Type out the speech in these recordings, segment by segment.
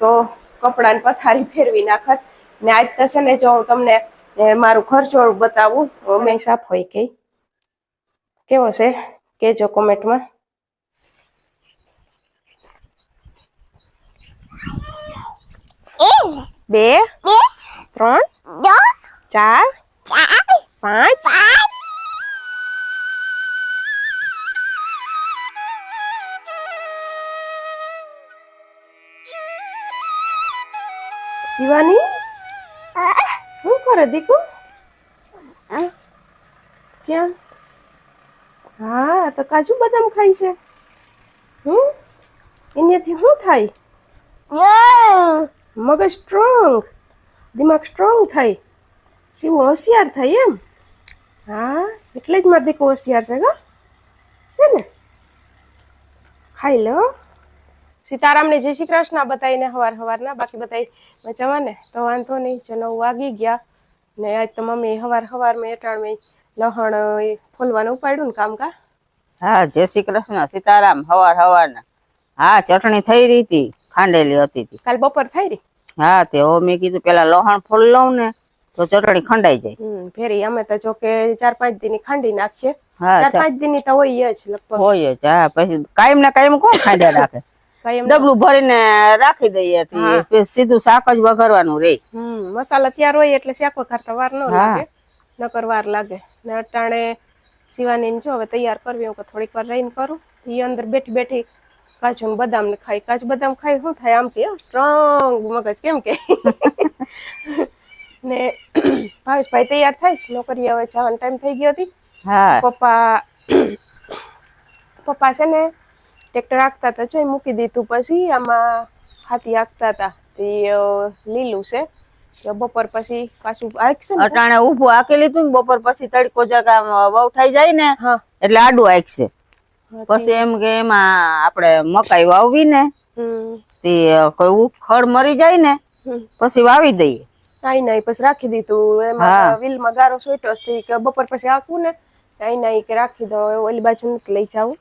તો કપડાને પથારી ફેરવી નાખત. ને આજ તો છે ને જો હું તમને એ, મારું ઘરચોળું બતાવું. અમે સાફ હોય કે. કેવો છે? કેજો કોમેન્ટમાં. બે ત્રણ ચાર પાંચ શિવાની શું કરે દીકુ? ક્યાં? હા તો કાજુ બદામ ખાય છે. હમ એનાથી શું થાય? મગજ સ્ટ્રોંગ દિમાગ સ્ટ્રોંગ થાય. શિવ હોશિયાર થાય એમ. હા, એટલે જ મારે દીકરો હોશિયાર છે ગો છે ને? ખાઈ લો. સીતારામને જય શ્રી કૃષ્ણ. બતાવીને હવાર હવારના બાકી બતાવી મજામાં ને? તો વાંધો નહીં જો નવ વાગી ગયા ને આજ તો મમ્મી હવાર હવાર મેં એટાણ મેં લહણ ફોલવાનું ઉપાડ્યું ને કામ કા હા જય શ્રી કૃષ્ણ સીતારામ હવાર હવારના. હા ચટણી થઈ રહી હતી ખાંડેલી હતી. કાલ બપોર થઈ રહી? હા તે હો મેં કીધું પેલા લોહણ ફૂલ લઉં ને તો ચટણી ખંડાઈ જાય. ફેરી અમે તો જો કે ચાર પાંચ દિન ખાંડી નાખીએ. ચાર પાંચ દિન તો હોય જ લગભગ. હોય જ હા પછી કાયમ ને કાયમ કોણ ખાંડ્યા રાખે? ડબલું ભરીને રાખી દઈએ સીધું શાક જ વઘારવાનું રે. મસાલા તૈયાર હોય એટલે શાક વઘારતા વાર ન લાગે. નકર વાર લાગે. ને અટાણે સીવાની જો હવે તૈયાર કરવી હું થોડીક વાર રહીને કરું. એ અંદર બેઠી બેઠી કાજુ બદામ ને ખાઈ. કાજુ બદામ ખાઈ શું થાય આમ કે સ્ટ્રોંગ મગજ કેમ કે. ને ભાવેશભાઈ તૈયાર થાય નોકરી હવે જવાનો ટાઈમ થઈ ગયો હતી પપ્પા પપ્પા છે ને ટ્રેક્ટર આખતા હતા છે મૂકી દીધું. પછી આમાં હાથી હાંકતા હતા તે લીલું છે. બપોર પછી પાછું આખશે ને? અટાણે ઊભું આખી લીધું ને બપોર પછી તડકો જરા વહુ થઈ જાય ને એટલે આડું આકશે પછી એમ કે એમાં આપણે મકાઈ વાવવી ને તે કોઈ ખડ મરી જાય ને પછી વાવી દઈએ. કાંઈ નહીં પછી રાખી દીધું. એમાં વિલમાં ગારો સોટ્યો કે બપોર પછી આખું ને કાંઈ નહીં કે રાખી દો ઓલી બાજુ નથી લઈ જાવું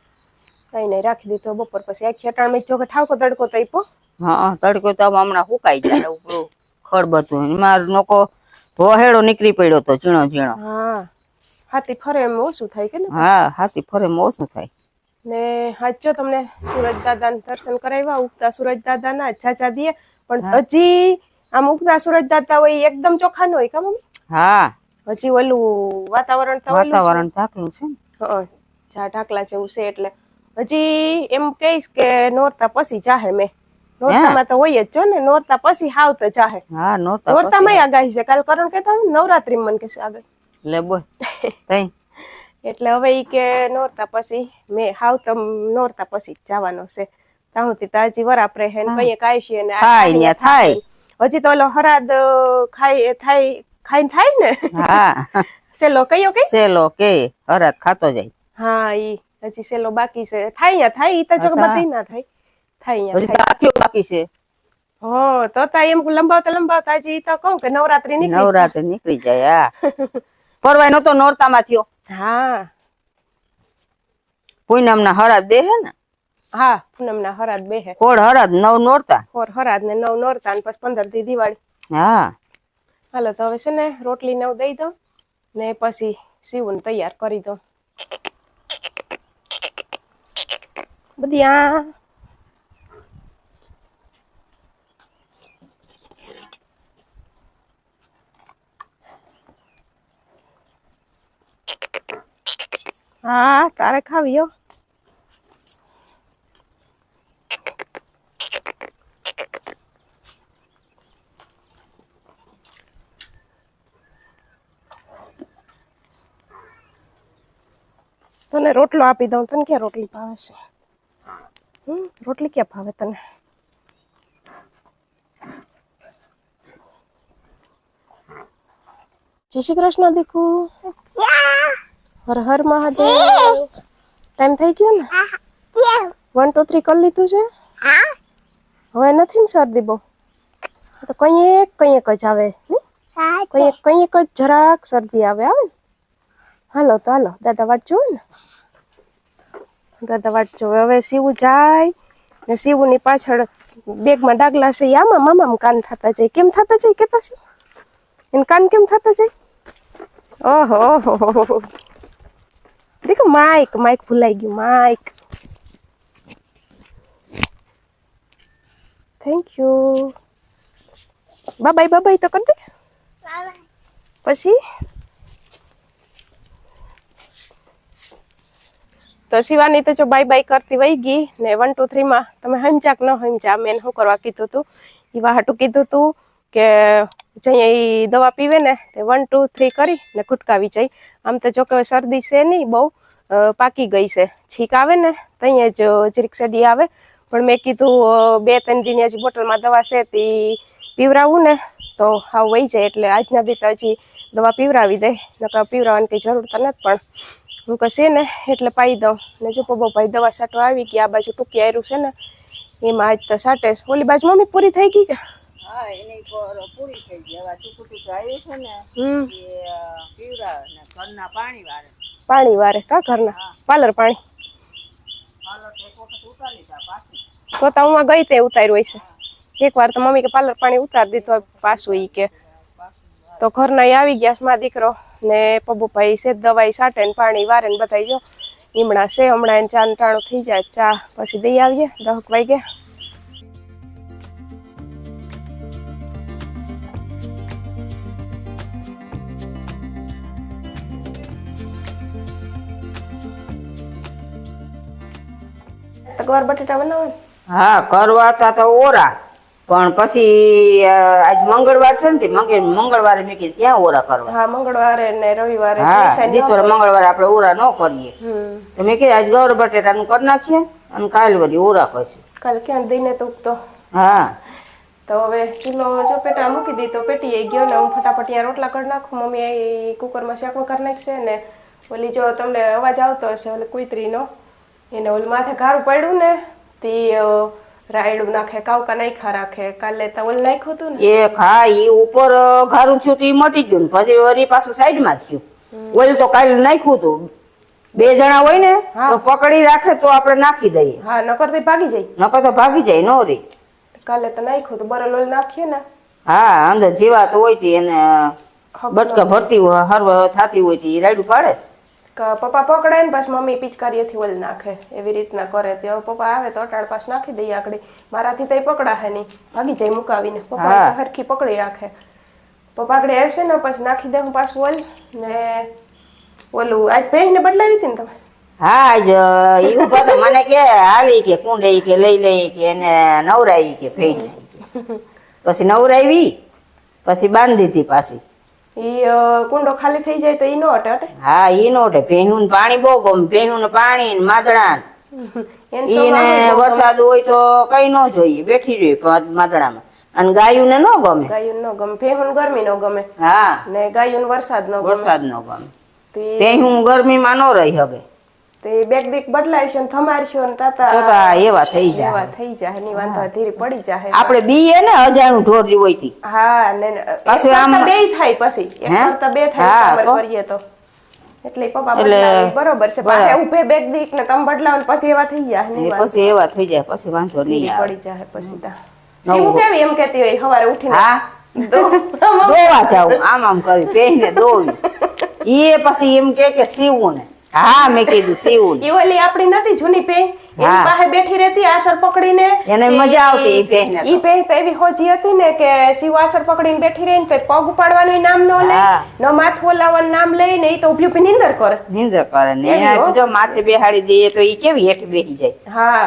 કાંઈ નહીં રાખી દીધો બપોર પછી. આખી અટાણમાં જો કે ઠાકો તડકો તો હા તડકો તો હમણાં સુકાઈ જાય ઉપરું ખડ બધું એમાં નોકો વહેડો નીકળી પડ્યો તો ઝીણો ઝીણો. હા હાથી ફરે એમ ઓછું થાય કે હા હાથી ફરે એમ ઓછું થાય. ને હાચો તમને સુરજ દાદાના દર્શન કરાવ્યા ઉગતા સુરજ દાદાના ચાચા દીએ. પણ હજી આમ ઉગતા સુરજ દાદા હોય એકદમ ચોખ્ખા ન હોય કા મમ્મી? હા. હજી ઓલું વાતાવરણ તો વાતાવરણ ઢાકલું છે હા જા ઢાકલા જેવું છે એટલે. હજી એમ કહીશ કે નોરતા પછી જાહે મેં. નોરતામાં તો હોય જ જો ને નોરતા પછી હાવ તો જાહે. હા નોરતા નોરતામાં આગાહી છે. કાલ કરણ કહેતા નવરાત્રી મન કે આગળ. લે બોલ. તઈ. એટલે હવે ઈ કે નોરતા પછી મેં હાવ તો નોરતા પછી જવાનો છે. ત્યાં સુધી તો હજી વરાપરે હે ને કઈએ કાંઈ છે ને થાય અહીંયા થાય. હજી તો ઓલો હરાદ ખાઈ થાય ખાઈને થાય ને? હા. સેલો કયો કે? સેલો કે હરાદ ખાતો જાય. હા ઈ. હજી સેલો બાકી છે. થાય થાય ઈ તો જો બધી ના થાય. થાય હજી તો બાકી છે. હો તો તા એમ લંબાવતા લંબાવતા હજી તો કહું કે નવરાત્રી નીકળી નવરાત્રી નીકળી જાય હા. પરવાય નતો નોરતામાં થયો. હા. પૂનમ ના હરાત બે હે ને? હા પૂનમના હરાદ બેહે કોડ હરાત નવ નોરતા? ફોર હરાદ ને નવ નોરતા ને પછી પંદર દી દિવાળી. હા. હાલો તો હવે છે ને રોટલી નવ દઈ દઉં ને પછી સીવું તૈયાર કરી દઉં. બધી આ હા તારે ખાવી તને રોટલો આપી દઉં તને ક્યાં રોટલી ભાવે છે? રોટલી ક્યાં ભાવે તને? જય શ્રી કૃષ્ણ દીકુ. હર હર મહાદેવ. ટાઈમ થઈ ગયો ને? વન ટુ થ્રી કરી લીધું છે? હવે નથી ને શરદી બહુ? તો કંઈક કંઈક જ આવે હમ? કંઈક કંઈક જ જરાક શરદી આવે આવે ને? હાલો તો હાલો, દાદા વાટ જોવે ને? દાદા વાટ જોવે હવે સીવું જાય ને સીવુંની પાછળ બેગમાં ડાગલા છે આમાં મામા કાન થતા જાય. કેમ થતા જાય કેતા છે? એને કાન કેમ થતા જાય? ઓહો હો. દેખો માઇક માઇક ભૂલાઈ ગયું mic. Thank you bye bye bye bye તો કરી દે. પછી? તો શિવાની તો જો બાય બાય કરતી વહી ગઈ ને વન ટુ થ્રીમાં તમે હમજાક ન હમજા મેં શું કરવા કીધું હતું એ વાહટું કીધું હતું કે જઈએ એ દવા પીવે ને તે વન ટુ થ્રી કરી ને ખુટકાવી જાય આમ તો જો કે શરદી છે નહીં બહુ પાકી ગઈ છે. છીક આવે ને ત્યાં જ જરીક સડી આવે. પણ મેં કીધું બે, ત્રણ દિન હજી બોટલમાં દવા છે તે પીવરાવું ને તો હાવ વહી જાય એટલે આજના દી તો હજી દવા પીવરાવી દે. નકર પીવરાવવાની કંઈ જરૂર તો નથી પણ હું કશે ને એટલે પાઈ દઉં. ને જો પપ્પા ભાઈ દવા છાંટવા આવી ગઈ આ બાજુ ટૂંકી આવ્યું છે ને એમાં આજ તો છાંટે ઓલી બાજુ મમ્મી પૂરી થઈ ગઈ કે? હા એની પૂરી થઈ ગઈ. હવે ટૂંકું ટૂંકું આવ્યું છે ને પીવડાવે ને ઘરના પાણી વાળે પાણી વારે કા ઘરના? પાર્લર પાણી? તો તો હું ગઈ તે ઉતાર્યું હશે એક વાર તો મમ્મી કે પાર્લર પાણી ઉતારી દીધું પાછું ઈ કે. તો ઘરના આવી ગયા છે દીકરો. ને પપ્પુભાઈ છે, દવાઈ સાટે ને પાણી વારે ને બધાઈ જો. ઈમણા છે, હમણાં એને ચા ટાણું થઈ જાય, ચા પછી દઈ આવીએ, દહક વાઈ ગયા ગવાર બટેટા બનાવો હા કરવા તા તો ઓરા. પણ પછી આજ મંગળવાર છે ને તે મંગે- મંગળવારે મેં કીધું ક્યાં ઓરા કરવા? હા મંગળવારે ને રવિવારે હા જીતોર મંગળવારે આપણે ઓરા ન કરીએ. તો મેં કીધું આજ ગૌર બટેટાનું કરી નાખીએ અને કાલ વળી ઓરા કરશે. કાલ ક્યાં? દઈને તો ઉગતો. હા. તો હવે ચૂલો જો પેટા મૂકી દીધો પેટી એ ગયો ને હું ફટાફટ અહીંયા રોટલા કરી નાખું. મમ્મી કુકરમાં શેકો કરી નાખશે ને ઓલી જો તમને અવાજ આવતો હશે ઓલી કુતરીનો એને ઓલી માથે ઘારું પડ્યું ને તે રાયડું નાખે કાવકા નાખ્યા રાખે કાલે તો ઓલ નાખ્યું હતું ને? એ હા ઈ ઉપર ઘારું થયું તો ઈ મટી ગયું ને. પછી વળી પાછું સાઈડમાં થયું. ઓલ તો કાલે નાખ્યું હતું. બે જણા હોય ને હા. તો પકડી રાખે તો આપણે નાખી દઈએ. હા નકર તો ભાગી જાય. નકર તો ભાગી જાય નો રે. કાલે તો નાખ્યું તો બરલ ઓલ નાખીએ ને. હા અંદર જીવાત હોય તી એને બટકા ભરતી હોય હરવ થતી હોય તી રાયડું પાડે પપ્પા પકડે ને પછી મમ્મી પિચકારીએથી ઓલ નાખે. એવી રીતના કરે. તે હવે પપ્પા આવે તો અટાણ પાસ નાખી દઈએ આગળ મારાથી તો પકડાશે નહીં. ભાગી જાય મુકાવીને. પપ્પા. હરખી પકડી રાખે. પપ્પા આગળ હશે ને પછી નાખી દે હું પાછું ઓલ. ને ઓલું આજ પહેરીને બદલાવી હતી ને તમે? હા જ એ ઈ ઊભા તો મને કે આવી કે કુંડે કે લઈ લઈ કે એને નવરાવી કે ફેઈને પછી નવરાવી પછી બાંધી હતી પાછી. ઈ કુંડો ખાલી થઈ જાય તો ઈ નો અટે અટે હા ઈ નો ભેહું પાણી બહુ ગમે. ભેહું ને પાણી ને માદડા ઈને વરસાદ હોય તો કઈ ન જોઈએ. બેઠી રહી માદડામાં અને ગાયું ને ન ગમે. ગાયું ન ગમે. ભેહું ગરમી નો ગમે. હા. ને ગાયું વરસાદ નો વરસાદ ન ગમે. ભેહું ગરમીમાં ન રહી શકે તે બેગ દીક બદલાવશો ને થમારશો ને તાતા એવા થઈ જાય એવા થઈ જાય ની વાંધો ધીરે પડી જાય આપણે બીએ ને અજાણું ઢોરી હોય તી. હા ને પાછું આમ- બે થાય પછી. એક? કરતા બે થાય કરીએ તો. એટલે પપ્પા બરોબર છે. બરાબર. ઉભે બેગ દીક ને તમે બદલાવ ને પછી એવા થઈ જાય ને. પછી એવા થઈ જાય પછી વાંધો નહીં આવે. પડી જાય પછી તા. નવું કેવી એમ કહેતી હોય સવારે ઉઠીને? હા? દોવા જાવ આમ આમ કરી પહેને દોવી. એ પછી એમ કે કે સીવું ને હા મેં કીધું સીવું ઈ ઓલી આપણી નથી જૂની પે એની પાસે બેઠી રહેતી આસર પકડીને એને મજા આવતી ઈ પહેને. ઈ પે તો એવી હોજી હતી ને કે શિવ આસર પકડીને બેઠી રહીને તો પગ ઉપાડવાનું નામ ન લે ન માથું ઓલાવવાનું નામ લે ને ઈ તો ઊભી ઊભી નીંદર કરે. નિંદર કરે ને. જો માથે બેહાડી દઈએ તો ઈ કેવી હેઠ બેહી જાય? હા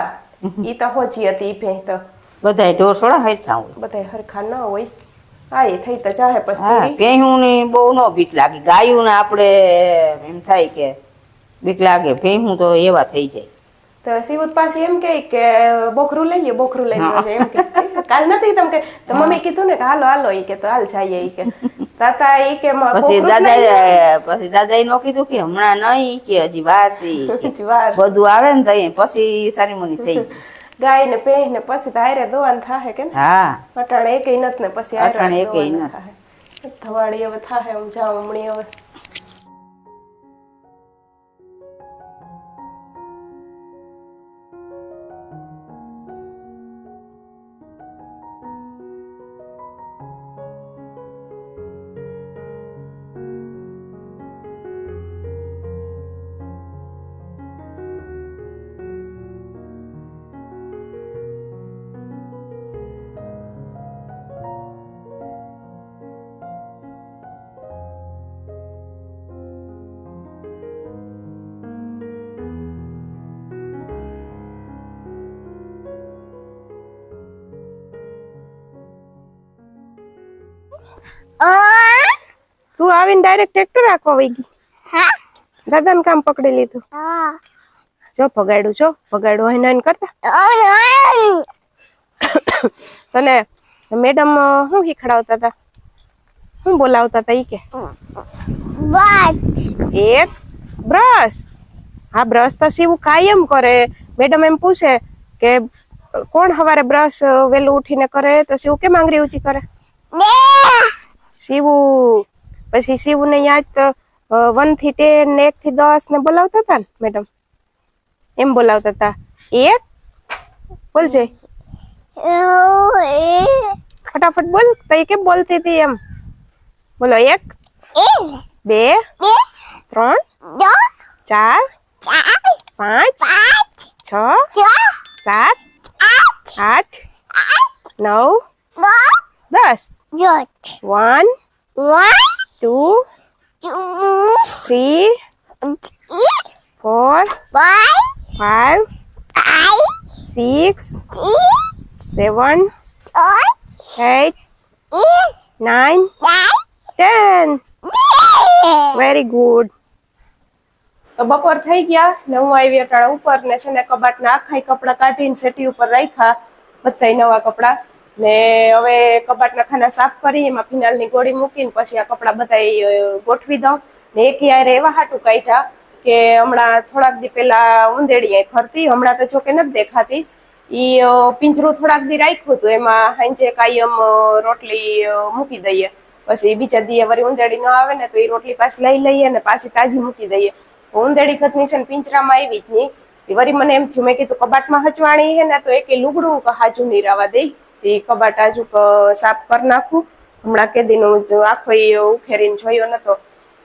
ઈ તો હોજી હતી ઈ પહે તો. બધાય થોડા હરખા હોય. બધા હરખા ન હોય. હા એ થઈ તો ચાહે પછી હા પૂરી. ભેહું ની બહુ નો બીક લાગે. ગાયું ને આપણે એમ થાય કે બીક લાગે ભેહું તો એવા થઈ જાય. તો શિવત પાસે એમ કે કે બોખરું લઈએ બોખરું લઈ હા. એમ કે. કાલ નથી તમ કે તો મમ્મી કીધું ને કે હાલો હાલો ઈ કે તો હાલ જાય ઈ કે. તાતા ઈ કે પછી લઈ દાદા પછી દાદા નો કીધું કે હમણાં નહીં કે હજી વાર છે વાર. બધું આવે ને તઈ પછી સારી મની થઈ. ગાય ને પેહ ને પછી ધારે દોવાન થાહે કે હા. અટાણે એકેય નથી ને પછી આયરણ એકેય દોવાન એવું થાય હવે થાહે હું જાઉં હમણી હવે. તું આવીને ડાયરેક્ટ ટ્રેક્ટર રાખવા વઈ ગઈ. દાદાનું કામ પકડી લીધું. જો ભગાડ્યું જો ભગાડ્યું અહીં નહીં કરતા? તને મેડમ શું શીખડાવતા હતા શું બોલાવતા હતા ઈ કે? એક બ્રશ. હા બ્રશ તો શિવું કાયમ કરે. મેડમ એમ પૂછે કે કોણ હવારે બ્રશ વેલું ઉઠીને કરે? તો શિવ કેમ આંગળી ઊંચી કરે? શિવું, પછી શિવું ને યાદ તો વનથી ટેન ને એક થી દસ ને બોલાવતા હતા ને, મેડમ? એમ બોલાવતા હતા એક બોલજે. ફટાફટ બોલ. તો એ કેમ બોલતી હતી એમ? બોલો, એક, બે, ત્રણ, ચાર, પાંચ, છ, સાત, આઠ, નવ, દસ. One two three four Seven. Six seven eight nine ten very good તો બપોર થઈ ગયા ને હું આવી અટાણા ઉપર ને છે ને કબાટના આખા કપડા કાઢીને સેટી ઉપર રાખ્યા. બધા નવા કપડા. ને હવે કબાટના ખાના સાફ કરી, એમાં ફિનાલની ગોળી મૂકીને પછી આ કપડા બધા ગોઠવી દઉં. ને એક યારે એવા હાટું કાઢ્યા કે હમણાં થોડાક દી પેલા ઉંદેડી ફરતી, હમણાં તો જોકે નથી દેખાતી. ઈ પિંજરું થોડાક દી રાખ્યું હતું, એમાં હાંજે કાયમ રોટલી મૂકી દઈએ. પછી બીજા દીએ વળી ઉંદેડી ન આવે ને તો એ રોટલી પાછી લઈ લઈએ ને પાછી તાજી મૂકી દઈએ. ઉંદેડી ખતની છે ને પિંજરામાં આવી જ નહીં વળી મને એમ થયું, મેં કીધું કબાટમાં હચવાણી છે ને તો એક લુગડું હાજુ નહીં રાવા દઈ. તે કબાટ આજુ સાફ કરી નાખું. હમણાં કેદીનું જો આખો ઈ ઉખેરીને જોયો નતો.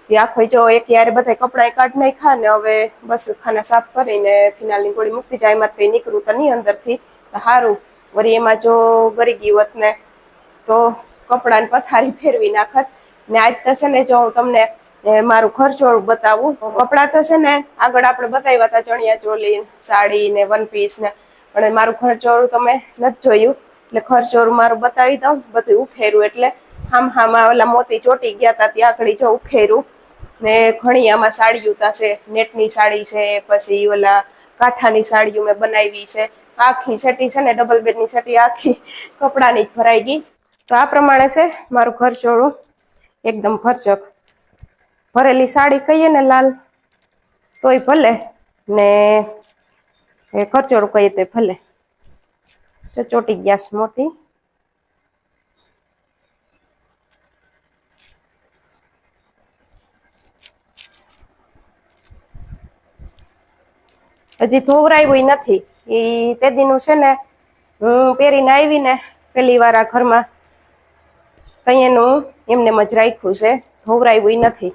તે આખો જો એક યારે બધા કપડા કાઢ નાખ્યા ને હવે બસ ખાના સાફ કરીને ફિનાલની ગોળી મૂકી જાય. એમાં તો નીકળું તો નહીં અંદરથી. તો સારું વળી એમાં જો ગરી ગયું હોત ને તો કપડાને પથારી ફેરવી નાખત. ને આજ તો છે ને જો હું તમને મારું ખર્ચોળું બતાવું. કપડાં તો છે ને આગળ આપણે બતાવ્યા હતા ચણિયા ચોલી સાડી ને વન પીસ ને. પણ મારું ખર્ચોળું તમે નથી જોયું. એટલે ખર્ચોળું મારું બતાવી દઉં, બધું ઉખેરું. એટલે હામ હામાં ઓલા મોતી ચોટી ગયા હતા ત્યાં આગળ જો ઉખેરું. ને ઘણી આમાં સાડીઓ છે, નેટની સાડી છે, પછી ઓલા કાંઠાની સાડીઓ મેં બનાવી છે. આખી સેટી છે ને, ડબલ બેડની સેટી આખી કપડાની જ ભરાઈ ગઈ. તો આ પ્રમાણે છે મારું ખર્ચોળું એકદમ ભરચક ભરેલી સાડી કહીએ ને લાલ, તોય ભલે. ને ખર્ચોળું કહીએ તો ભલે. તો ચોટી છે મોતી હજી ધોવરાયું નથી. એ તે દીનું છે ને, હું પહેરીને આવીને પેલી વાર આ ઘરમાં. તૈયાનું એમને જ રાખ્યું છે. ધોવરાયું નથી.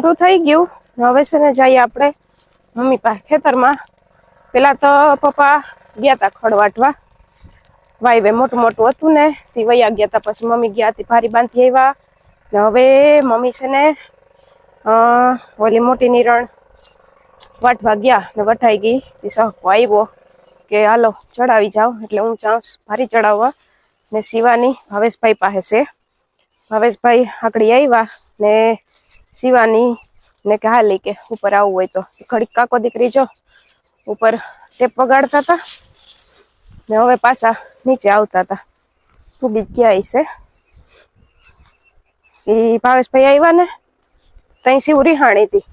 રોંઢું થઈ ગયું. હવે છે ને જઈએ આપણે મમ્મી પાસે ખેતરમાં. પેલા તો પપ્પા ગયા તા ખડવાટવા વાટવા. ભાઈ મોટું મોટું હતું ને, તે વયા ગયા હતા પછી મમ્મી ગયા હતી ભારી બાંધી આવ્યા ને હવે મમ્મી છે ને ઓલી મોટી નિરણ વાટવા ગયા ને વટાઈ ગઈ. તે સહકો આવ્યો કે હાલો ચડાવી જાઓ, એટલે હું જાઉં ભારી ચડાવવા. ને શિવાની ભાવેશભાઈ પાસે છે. ભાવેશભાઈ આકડી આવ્યા ને શિવાની ને કે હાલી કે ઉપર આવવું હોય તો. ઘડીક કાકો દીકરી જો ઉપર ટેપ વગાડતા હતા ને હવે પાછા નીચે આવતા હતા તું જ ક્યાં છે એ ભાવેશભાઈ આવ્યા ને ત્યાં શિવ રિહાણી હતી.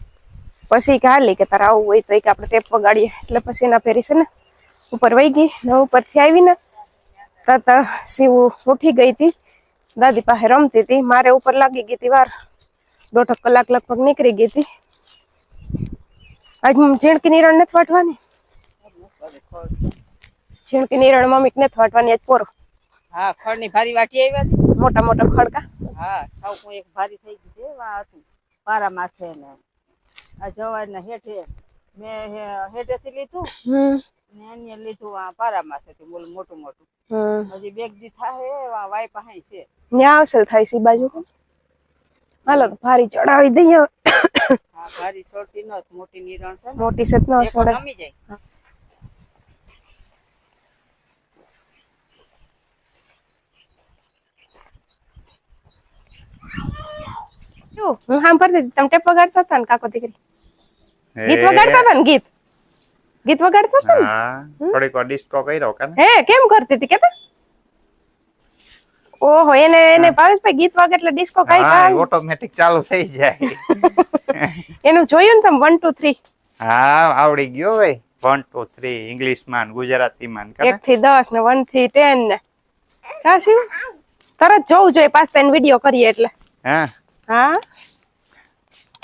પછી કે હાલી કે તારે આવવું હોય તો એક આપણે ટેપ વગાડીએ. એટલે પછી એના ફેરી છે ને ઉપર વહી ગઈ ને ઉપરથી આવીને તાતા શિવ ઉઠી ગઈ હતી. દાદી પાસે રમતી હતી. મારે ઉપર લાગી ગઈ હતી વાર. દોઢ કલાક લગભગ નીકળી ગઈ હતી. આજ ઝીણકી નિરણ નથી વાટવાની. ઝીણકી નિરણ મમ્મી નથી વાટવાની આજ પોરો. હા ભારી વાટી આવ્યા મોટા મોટા ખડકા. હા સાવ કોઈ એક ભારી થઈ ગઈ છે. વા હતું. પારા માથે ને. આ જવાજ ના હેઠે મેં હેઠેથી લીધું ને એને લીધું આ પારા માથેથી બોલું મોટું મોટું. હજી બેગ દી થાય વાય પાસે છે. ન્યા અસલ થાય છે બાજુ. હાલો ભારી ચડાવી દઈએ. હા ભારી છોડતી નો મોટી નિરણ છે મોટી સતનો ન એક જાય? હું. સાંભળતી હતી. તમે ટેપ વગાડતા હતા ને કાકો દીકરી? ગીત વગાડતા હતા ને ગીત? ગીત વગાડતા હતા ને? થોડીક ડિસ્કો કર્યો કે હે કેમ કરતી હતી કેતા? ઓહો એને એને ભાવેશભાઈ ગીત વાગે એટલે ડિસ્કો કઈ કામ ઓટોમેટિક ચાલુ થઈ જાય. એનું જોયું ને તમે? વન ટુ થ્રી હા આવડી ગયો ભાઈ. વન ટુ થ્રી ઇંગ્લિશમાં ગુજરાતી માં એક થી 10 ને 1 થી 10 ને. હા તરત જોવું જોઈએ પાસ તેન વીડિયો કરીએ એટલે. હા. હા?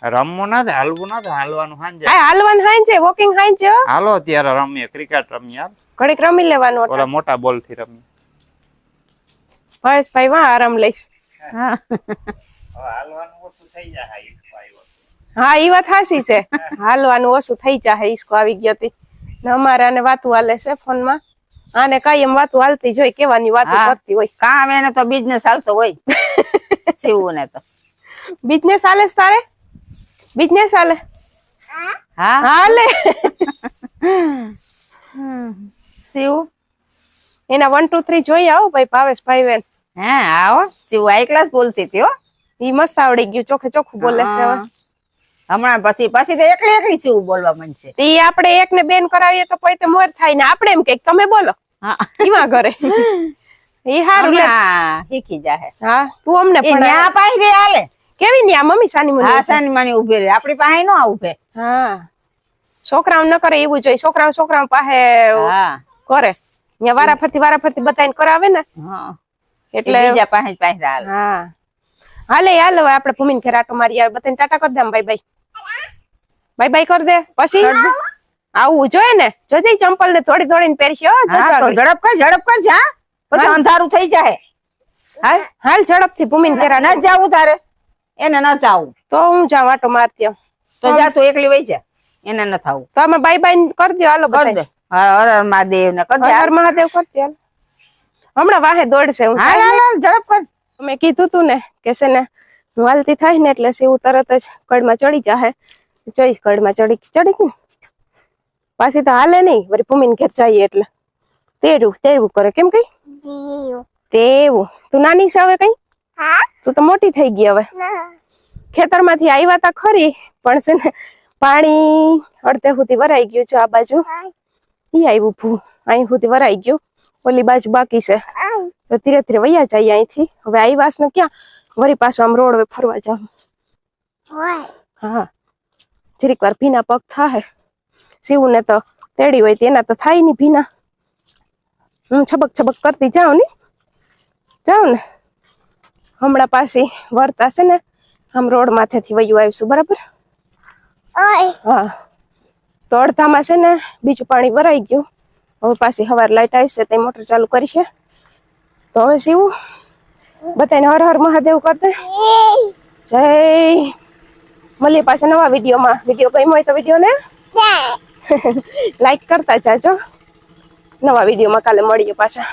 રમવું ના થાય હાલવું ના થાય હાલવાનું હાંજે. હા હાલવાનું હાંજે વોકિંગ હાંજે. હાલો ત્યારે રમીએ ક્રિકેટ રમીએ. ઘડીક રમી લેવાનું ઓલા મોટા બોલથી રમીએ. ભાવેશભાઈ વાં આરામ લઈશ. હા. હા ઈ વાત હાસી છે. હાલવાનું ઓછું થઈ જાય ઈસકો આવી ગયો હતી ને અમારે આને વાતું હાલે છે ફોનમાં. આને કઈ એમ વાતું હાલતી જોઈ કેવાની વાત. કરતી હોય. કામ એને તો બિઝનેસ હાલતો હોય. સીવું ને તો. બિઝનેસ હાલે છે તારે? બિઝનેસ હાલે? હા. હાલે. સીવું એના વન ટુ થ્રી જોઈ આવો ભાઈ ભાવેશભાઈ બેન હે આવો. શિવ આ એકલા ક્લાસ બોલતી હતી હો. ઈ મસ્ત આવડી ગયું. ચોખે ચોખ્ખું બોલે છે હમણાં પછી પછી તો એકલી એકલી સીવું બોલવા માંડશે તે આપણે એક ને બેન કરાવીએ તો પોતે મોર થાય ને આપણે એમ કે તમે બોલો. હા. ઘરે. ઈ હારું લે. શીખી જાહે. હા તું અમને. ન્યા પાઈ રે હાલે. કેવી ન્યા મમ્મી સાની મુની હા સાની માની ઊભી રહે. આપણી પાસે નો ઉભે હા. છોકરાઓ ન કરે એવું જોઈએ છોકરાઓ છોકરાઓ પાસે કરે વારા ફરતી વારા ફરતી બતાવીને કરાવે ને. હા. એટલે બીજા પાસે પાસે હાલે. હા. હાલે હાલ હવે આપણે ભૂમિને ઘેર આટો મારી આવે. બતાવીને ટાટા કરી દે બાય બાય. બાય બાય કરી દે. પછી? આવું જોઈએ ને? જોજે ચંપલ ને થોડી પહેરશે હા તો આગળ. ઝડપ કર ઝડપ કર જા. પછી અંધારું થઈ જાય. હાલ હાલ ઝડપથી ભૂમિન ઘેર ના ન જાવું તારે. એને ન જાવું તો હું જાઉં આટો મારતી. તો જા તું એકલી વહી જા. એને ન થાવું તો અમે બાય બાય કરી દો હાલો કરી દે. હર હર મહાદેવ ને કર દે હર મહાદેવ કરતી હાલ. હમણાં વાહે દોડશે હું ઝડપ કર. મેં કીધું તું ને કે છે ને વાલતી થાય ને એટલે શિવ તરત જ કડમાં ચડી જાહે. જોઈશ કડમાં ચડી ચડી ને. પાછી તો હાલે નહીં વળી ભૂમિને ઘેર જઈએ એટલે. તેડું તેડવું કરે કેમ કઈ? તેવું તું નાની છે હવે કઈ? તું તો મોટી થઈ ગઈ હવે. ખેતરમાંથી આવ્યા તા ખરી પણ છે ને પાણી અડધે સુધી વરાઈ ગયું છે આ બાજુ. ઈ આવ્યું ભૂ અહીં સુધી વરાઈ ગયું. ઓલી બાજુ બાકી છે. તો ધીરે ધીરે વૈયા જાય અહીંથી. હવે આઈવાસ ને ક્યાં? વળી પાછો આમ રોડ ફરવા જાવ. હા. જરીક વાર ભીના પગ થાય શિવ ને તો તેડી હોય તેના તો થાય નહીં ભીના. હું છબક છબક કરતી જાઉં ને. જાઉં ને. હમણાં પાછી વર્તા છે ને આમ રોડ માથેથી વયું આવીશું બરાબર? હા. તો અડધામાં છે ને બીજું પાણી ભરાઈ ગયું. હવે પાછી હવાર લાઈટ આવશે તે મોટર ચાલુ કરીશે તો હવે શિવું બધાને હર હર મહાદેવ કરતા જય. મળીએ પાછા નવા વિડીયોમાં. વીડિયો ગમ્યો હોય તો વિડીયોને લાઈક કરતા જાજો. નવા વિડીયોમાં કાલે મળીએ પાછા.